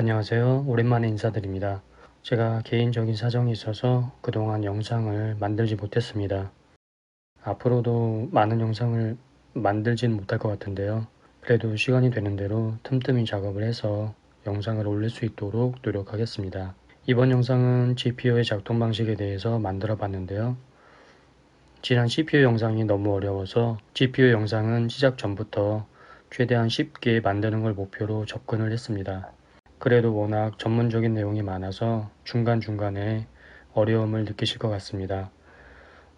안녕하세요. 오랜만에 인사드립니다. 제가 개인적인 사정이 있어서 그동안 영상을 만들지 못했습니다. 앞으로도 많은 영상을 만들진 못할 것 같은데요. 그래도 시간이 되는 대로 틈틈이 작업을 해서 영상을 올릴 수 있도록 노력하겠습니다. 이번 영상은 GPU의 작동 방식에 대해서 만들어 봤는데요. 지난 CPU 영상이 너무 어려워서 GPU 영상은 시작 전부터 최대한 쉽게 만드는 걸 목표로 접근을 했습니다. 그래도 워낙 전문적인 내용이 많아서 중간중간에 어려움을 느끼실 것 같습니다.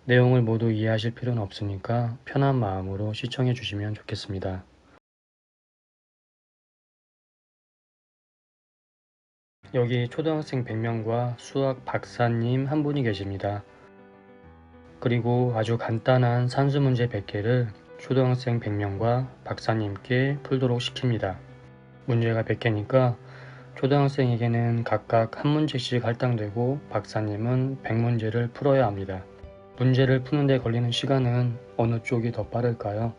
내용을 모두 이해하실 필요는 없으니까 편한 마음으로 시청해 주시면 좋겠습니다. 여기 초등학생 100명과 수학 박사님 한 분이 계십니다. 그리고 아주 간단한 산수 문제 100개를 초등학생 100명과 박사님께 풀도록 시킵니다. 문제가 100개니까 초등학생에게는 각각 한 문제씩 할당되고 박사님은 100문제를 풀어야 합니다. 문제를 푸는데 걸리는 시간은 어느 쪽이 더 빠를까요?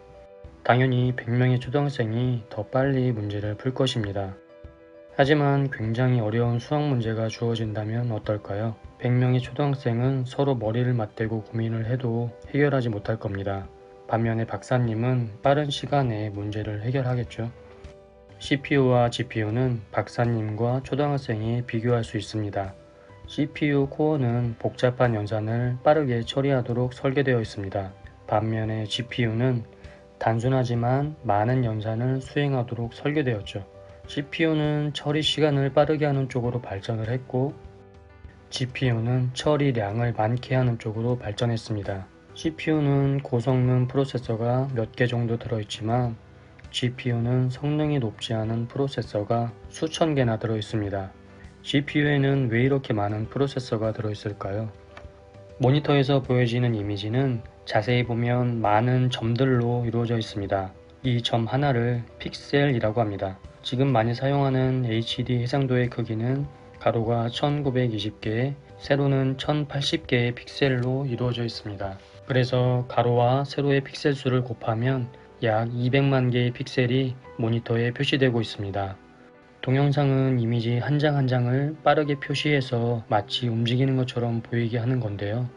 당연히 100명의 초등학생이 더 빨리 문제를 풀 것입니다. 하지만 굉장히 어려운 수학 문제가 주어진다면 어떨까요? 100명의 초등학생은 서로 머리를 맞대고 고민을 해도 해결하지 못할 겁니다. 반면에 박사님은 빠른 시간에 문제를 해결하겠죠. CPU와 GPU는 박사님과 초등학생이 비교할 수 있습니다. CPU 코어는 복잡한 연산을 빠르게 처리하도록 설계되어 있습니다. 반면에 GPU는 단순하지만 많은 연산을 수행하도록 설계되었죠. CPU는 처리 시간을 빠르게 하는 쪽으로 발전을 했고 GPU는 처리량을 많게 하는 쪽으로 발전했습니다. CPU는 고성능 프로세서가 몇 개 정도 들어있지만 GPU는 성능이 높지 않은 프로세서가 수천 개나 들어있습니다. GPU에는 왜 이렇게 많은 프로세서가 들어있을까요? 모니터에서 보여지는 이미지는 자세히 보면 많은 점들로 이루어져 있습니다. 이 점 하나를 픽셀이라고 합니다. 지금 많이 사용하는 HD 해상도의 크기는 가로가 1920개, 세로는 1080개의 픽셀로 이루어져 있습니다. 그래서 가로와 세로의 픽셀 수를 곱하면 약 200만 개의 픽셀이 모니터에 표시되고 있습니다. 동영상은 이미지 한장한 장을 빠르게 표시해서 마치 움직이는 것처럼 보이게 하는 건데요.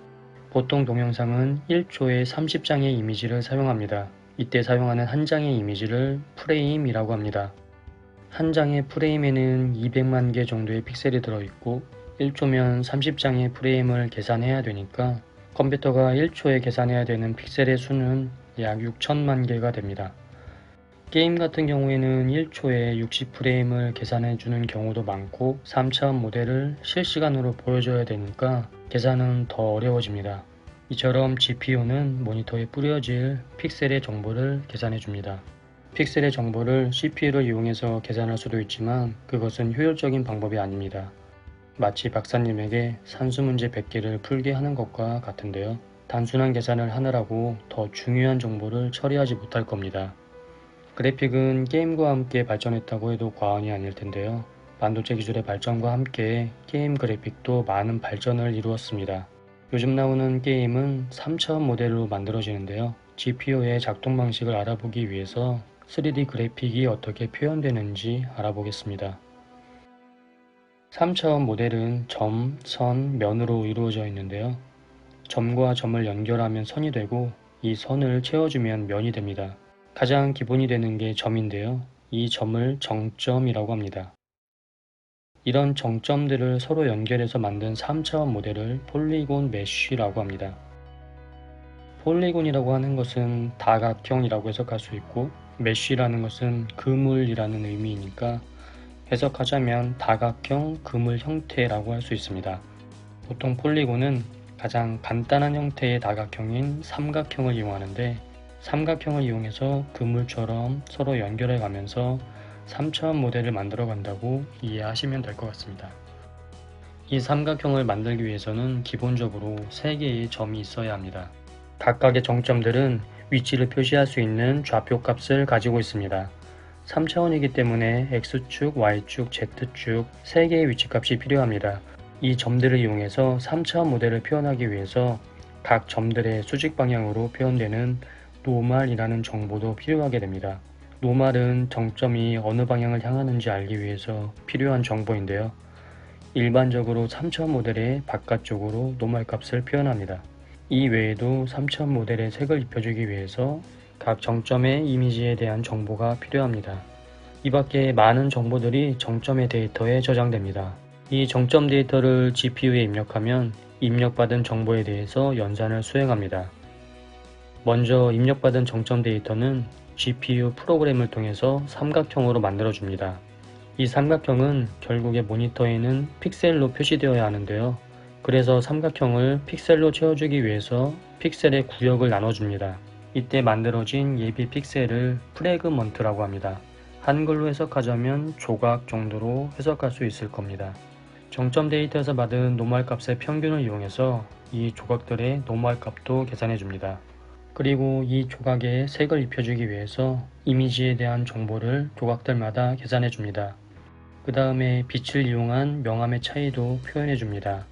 보통 동영상은 1초에 30장의 이미지를 사용합니다. 이때 사용하는 한 장의 이미지를 프레임이라고 합니다. 한 장의 프레임에는 200만 개 정도의 픽셀이 들어있고 1초면 30장의 프레임을 계산해야 되니까 컴퓨터가 1초에 계산해야 되는 픽셀의 수는 약 6천만 개가 됩니다. 게임 같은 경우에는 1초에 60프레임을 계산해 주는 경우도 많고 3차원 모델을 실시간으로 보여줘야 되니까 계산은 더 어려워집니다. 이처럼 GPU는 모니터에 뿌려질 픽셀의 정보를 계산해 줍니다. 픽셀의 정보를 CPU를 이용해서 계산할 수도 있지만 그것은 효율적인 방법이 아닙니다. 마치 박사님에게 산수 문제 100개를 풀게 하는 것과 같은데요. 단순한 계산을 하느라고 더 중요한 정보를 처리하지 못할 겁니다. 그래픽은 게임과 함께 발전했다고 해도 과언이 아닐 텐데요. 반도체 기술의 발전과 함께 게임 그래픽도 많은 발전을 이루었습니다. 요즘 나오는 게임은 3차원 모델로 만들어지는데요. GPU의 작동 방식을 알아보기 위해서 3D 그래픽이 어떻게 표현되는지 알아보겠습니다. 3차원 모델은 점, 선, 면으로 이루어져 있는데요. 점과 점을 연결하면 선이 되고 이 선을 채워주면 면이 됩니다. 가장 기본이 되는 게 점인데요. 이 점을 정점이라고 합니다. 이런 정점들을 서로 연결해서 만든 3차원 모델을 폴리곤 메쉬라고 합니다. 폴리곤이라고 하는 것은 다각형이라고 해석할 수 있고 메쉬라는 것은 그물이라는 의미이니까 해석하자면 다각형 그물 형태라고 할 수 있습니다. 보통 폴리곤은 가장 간단한 형태의 다각형인 삼각형을 이용하는데 삼각형을 이용해서 그물처럼 서로 연결해 가면서 3차원 모델을 만들어 간다고 이해하시면 될 것 같습니다. 이 삼각형을 만들기 위해서는 기본적으로 3개의 점이 있어야 합니다. 각각의 정점들은 위치를 표시할 수 있는 좌표 값을 가지고 있습니다. 3차원이기 때문에 X축, Y축, Z축 3개의 위치값이 필요합니다. 이 점들을 이용해서 3차원 모델을 표현하기 위해서 각 점들의 수직 방향으로 표현되는 노말이라는 정보도 필요하게 됩니다. 노말은 정점이 어느 방향을 향하는지 알기 위해서 필요한 정보인데요. 일반적으로 3000 모델의 바깥쪽으로 노말 값을 표현합니다. 이 외에도 3000 모델의 색을 입혀주기 위해서 각 정점의 이미지에 대한 정보가 필요합니다. 이 밖에 많은 정보들이 정점의 데이터에 저장됩니다. 이 정점 데이터를 GPU에 입력하면 입력받은 정보에 대해서 연산을 수행합니다. 먼저 입력받은 정점 데이터는 GPU 프로그램을 통해서 삼각형으로 만들어줍니다. 이 삼각형은 결국에 모니터에는 픽셀로 표시되어야 하는데요. 그래서 삼각형을 픽셀로 채워주기 위해서 픽셀의 구역을 나눠줍니다. 이때 만들어진 예비 픽셀을 프레그먼트라고 합니다. 한글로 해석하자면 조각 정도로 해석할 수 있을 겁니다. 정점 데이터에서 받은 노멀 값의 평균을 이용해서 이 조각들의 노멀 값도 계산해 줍니다. 그리고 이 조각에 색을 입혀주기 위해서 이미지에 대한 정보를 조각들마다 계산해 줍니다. 그 다음에 빛을 이용한 명암의 차이도 표현해 줍니다.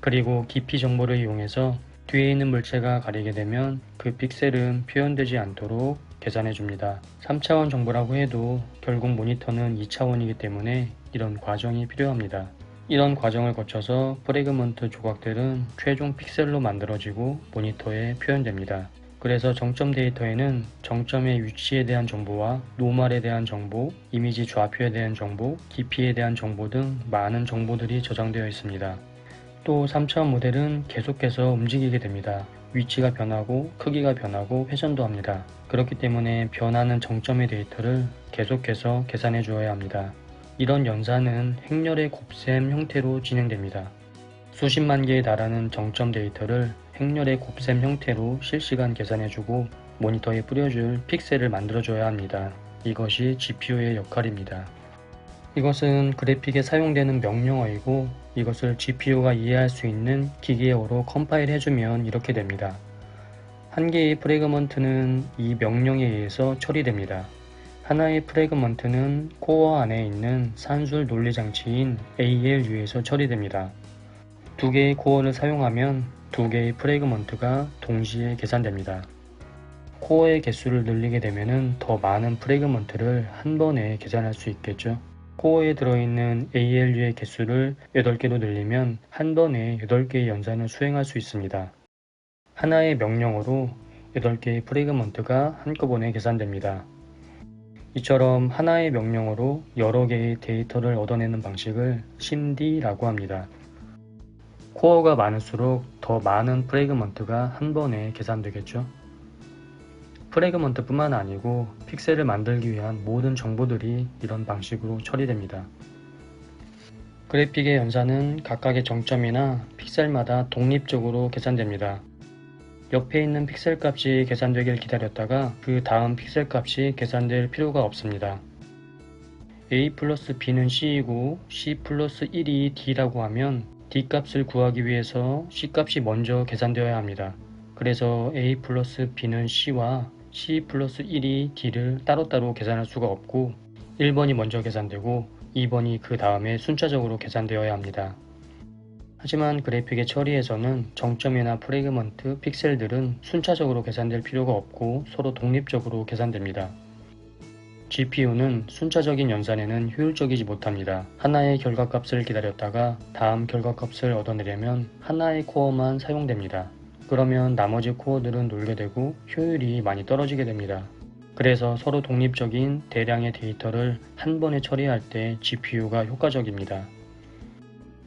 그리고 깊이 정보를 이용해서 뒤에 있는 물체가 가리게 되면 그 픽셀은 표현되지 않도록 계산해 줍니다. 3차원 정보라고 해도 결국 모니터는 2차원이기 때문에 이런 과정이 필요합니다. 이런 과정을 거쳐서 프레그먼트 조각들은 최종 픽셀로 만들어지고 모니터에 표현됩니다. 그래서 정점 데이터에는 정점의 위치에 대한 정보와 노멀에 대한 정보, 이미지 좌표에 대한 정보, 깊이에 대한 정보 등 많은 정보들이 저장되어 있습니다. 또 3차원 모델은 계속해서 움직이게 됩니다. 위치가 변하고 크기가 변하고 회전도 합니다. 그렇기 때문에 변하는 정점의 데이터를 계속해서 계산해 주어야 합니다. 이런 연산은 행렬의 곱셈 형태로 진행됩니다. 수십만 개에 달하는 정점 데이터를 행렬의 곱셈 형태로 실시간 계산해주고 모니터에 뿌려줄 픽셀을 만들어줘야 합니다. 이것이 GPU의 역할입니다. 이것은 그래픽에 사용되는 명령어이고 이것을 GPU가 이해할 수 있는 기계어로 컴파일 해주면 이렇게 됩니다. 한 개의 프레그먼트는 이 명령에 의해서 처리됩니다. 하나의 프레그먼트는 코어 안에 있는 산술 논리 장치인 ALU에서 처리됩니다. 두 개의 코어를 사용하면 두 개의 프레그먼트가 동시에 계산됩니다. 코어의 개수를 늘리게 되면 더 많은 프레그먼트를 한 번에 계산할 수 있겠죠. 코어에 들어있는 ALU의 개수를 8개로 늘리면 한 번에 8개의 연산을 수행할 수 있습니다. 하나의 명령어로 8개의 프레그먼트가 한꺼번에 계산됩니다. 이처럼 하나의 명령어로 여러 개의 데이터를 얻어내는 방식을 심디라고 합니다. 코어가 많을수록 더 많은 프레그먼트가 한 번에 계산되겠죠. 프레그먼트 뿐만 아니고 픽셀을 만들기 위한 모든 정보들이 이런 방식으로 처리됩니다. 그래픽의 연산은 각각의 정점이나 픽셀마다 독립적으로 계산됩니다. 옆에 있는 픽셀 값이 계산되길 기다렸다가 그 다음 픽셀 값이 계산될 필요가 없습니다. a 플러스 b는 c이고 c 플러스 1이 d라고 하면 d 값을 구하기 위해서 c 값이 먼저 계산되어야 합니다. 그래서 a 플러스 b는 c와 c 플러스 1이 d를 따로따로 계산할 수가 없고 1번이 먼저 계산되고 2번이 그 다음에 순차적으로 계산되어야 합니다. 하지만 그래픽의 처리에서는 정점이나 프레그먼트, 픽셀들은 순차적으로 계산될 필요가 없고 서로 독립적으로 계산됩니다. GPU는 순차적인 연산에는 효율적이지 못합니다. 하나의 결과값을 기다렸다가 다음 결과값을 얻어내려면 하나의 코어만 사용됩니다. 그러면 나머지 코어들은 놀게 되고 효율이 많이 떨어지게 됩니다. 그래서 서로 독립적인 대량의 데이터를 한 번에 처리할 때 GPU가 효과적입니다.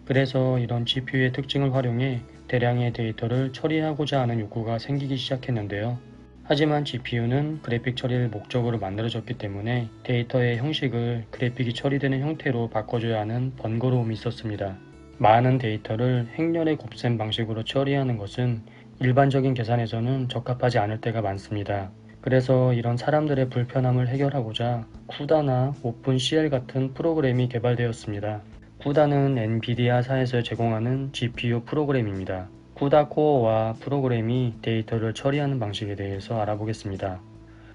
그래서 이런 GPU의 특징을 활용해 대량의 데이터를 처리하고자 하는 욕구가 생기기 시작했는데요. 하지만 GPU는 그래픽 처리를 목적으로 만들어졌기 때문에 데이터의 형식을 그래픽이 처리되는 형태로 바꿔줘야 하는 번거로움이 있었습니다. 많은 데이터를 행렬의 곱셈 방식으로 처리하는 것은 일반적인 계산에서는 적합하지 않을 때가 많습니다. 그래서 이런 사람들의 불편함을 해결하고자 쿠다나 오픈CL 같은 프로그램이 개발되었습니다. 쿠다는 엔비디아사에서 제공하는 GPU 프로그램입니다. 쿠다 코어와 프로그램이 데이터를 처리하는 방식에 대해서 알아보겠습니다.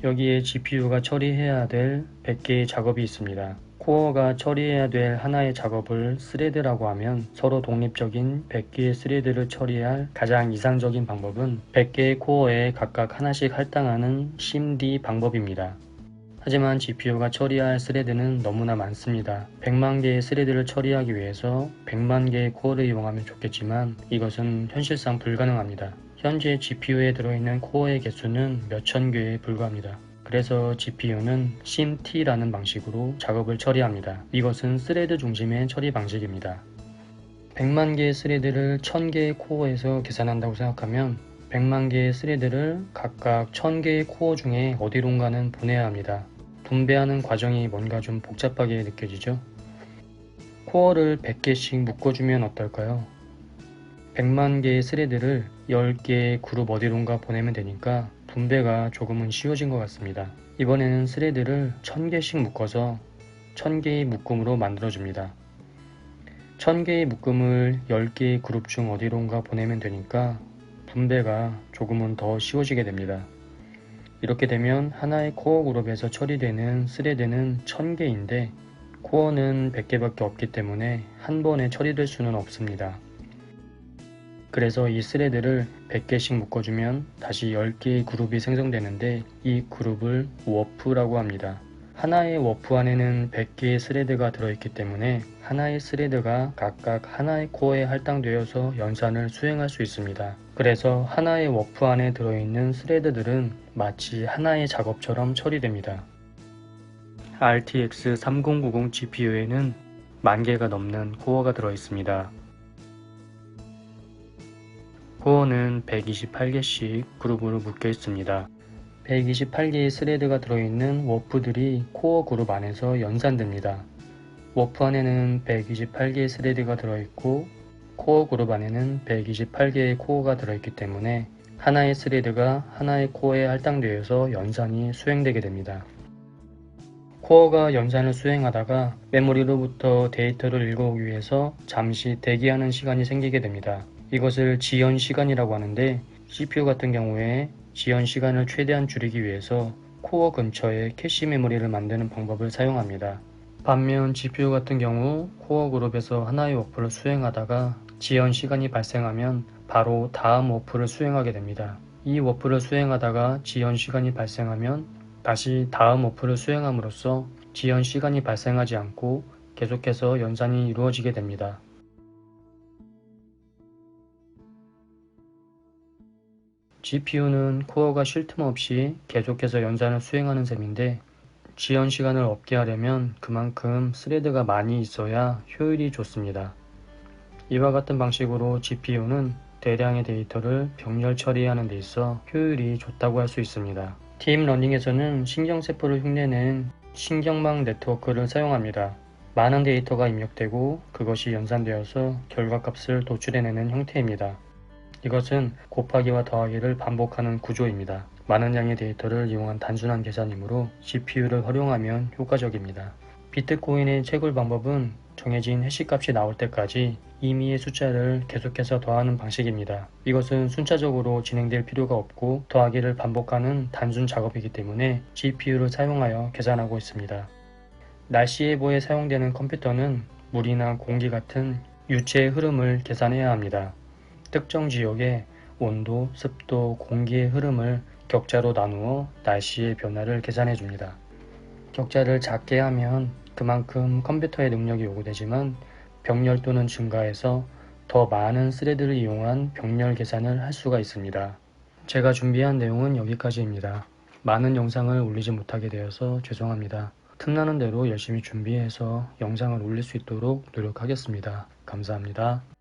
여기에 GPU가 처리해야 될 100개의 작업이 있습니다. 코어가 처리해야 될 하나의 작업을 스레드라고 하면 서로 독립적인 100개의 스레드를 처리할 가장 이상적인 방법은 100개의 코어에 각각 하나씩 할당하는 심디 방법입니다. 하지만 GPU가 처리할 스레드는 너무나 많습니다. 100만 개의 스레드를 처리하기 위해서 100만 개의 코어를 이용하면 좋겠지만 이것은 현실상 불가능합니다. 현재 GPU에 들어있는 코어의 개수는 몇천 개에 불과합니다. 그래서 GPU는 SIMT라는 방식으로 작업을 처리합니다. 이것은 스레드 중심의 처리 방식입니다. 100만 개의 스레드를 1000개의 코어에서 계산한다고 생각하면 100만 개의 스레드를 각각 1000개의 코어 중에 어디론가는 보내야 합니다. 분배하는 과정이 뭔가 좀 복잡하게 느껴지죠? 코어를 100개씩 묶어주면 어떨까요? 100만 개의 스레드를 10개의 그룹 어디론가 보내면 되니까 분배가 조금은 쉬워진 것 같습니다. 이번에는 스레드를 1000개씩 묶어서 1000개의 묶음으로 만들어줍니다. 1000개의 묶음을 10개의 그룹 중 어디론가 보내면 되니까 분배가 조금은 더 쉬워지게 됩니다. 이렇게 되면 하나의 코어 그룹에서 처리되는 스레드는 1000개인데 코어는 100개밖에 없기 때문에 한 번에 처리될 수는 없습니다. 그래서 이 스레드를 100개씩 묶어주면 다시 10개의 그룹이 생성되는데 이 그룹을 워프라고 합니다. 하나의 워프 안에는 100개의 스레드가 들어있기 때문에 하나의 스레드가 각각 하나의 코어에 할당되어서 연산을 수행할 수 있습니다. 그래서 하나의 워프 안에 들어있는 스레드들은 마치 하나의 작업처럼 처리됩니다. RTX 3090 GPU에는 만 개가 넘는 코어가 들어있습니다. 코어는 128개씩 그룹으로 묶여 있습니다. 128개의 스레드가 들어있는 워프들이 코어 그룹 안에서 연산됩니다. 워프 안에는 128개의 스레드가 들어있고 코어 그룹 안에는 128개의 코어가 들어있기 때문에 하나의 스레드가 하나의 코어에 할당되어서 연산이 수행되게 됩니다. 코어가 연산을 수행하다가 메모리로부터 데이터를 읽어오기 위해서 잠시 대기하는 시간이 생기게 됩니다. 이것을 지연 시간이라고 하는데 CPU 같은 경우에 지연 시간을 최대한 줄이기 위해서 코어 근처에 캐시 메모리를 만드는 방법을 사용합니다. 반면 GPU 같은 경우 코어 그룹에서 하나의 워프를 수행하다가 지연 시간이 발생하면 바로 다음 워프를 수행하게 됩니다. 이 워프를 수행하다가 지연 시간이 발생하면 다시 다음 워프를 수행함으로써 지연 시간이 발생하지 않고 계속해서 연산이 이루어지게 됩니다. GPU는 코어가 쉴 틈 없이 계속해서 연산을 수행하는 셈인데 지연 시간을 없게 하려면 그만큼 스레드가 많이 있어야 효율이 좋습니다. 이와 같은 방식으로 GPU는 대량의 데이터를 병렬 처리하는 데 있어 효율이 좋다고 할 수 있습니다. 딥러닝에서는 신경세포를 흉내낸 신경망 네트워크를 사용합니다. 많은 데이터가 입력되고 그것이 연산되어서 결과값을 도출해내는 형태입니다. 이것은 곱하기와 더하기를 반복하는 구조입니다. 많은 양의 데이터를 이용한 단순한 계산이므로 GPU를 활용하면 효과적입니다. 비트코인의 채굴 방법은 정해진 해시값이 나올 때까지 임의의 숫자를 계속해서 더하는 방식입니다. 이것은 순차적으로 진행될 필요가 없고 더하기를 반복하는 단순 작업이기 때문에 GPU를 사용하여 계산하고 있습니다. 날씨 예보에 사용되는 컴퓨터는 물이나 공기 같은 유체의 흐름을 계산해야 합니다. 특정 지역의 온도, 습도, 공기의 흐름을 격자로 나누어 날씨의 변화를 계산해 줍니다. 격자를 작게 하면 그만큼 컴퓨터의 능력이 요구되지만 병렬도는 증가해서 더 많은 스레드를 이용한 병렬 계산을 할 수가 있습니다. 제가 준비한 내용은 여기까지입니다. 많은 영상을 올리지 못하게 되어서 죄송합니다. 틈나는 대로 열심히 준비해서 영상을 올릴 수 있도록 노력하겠습니다. 감사합니다.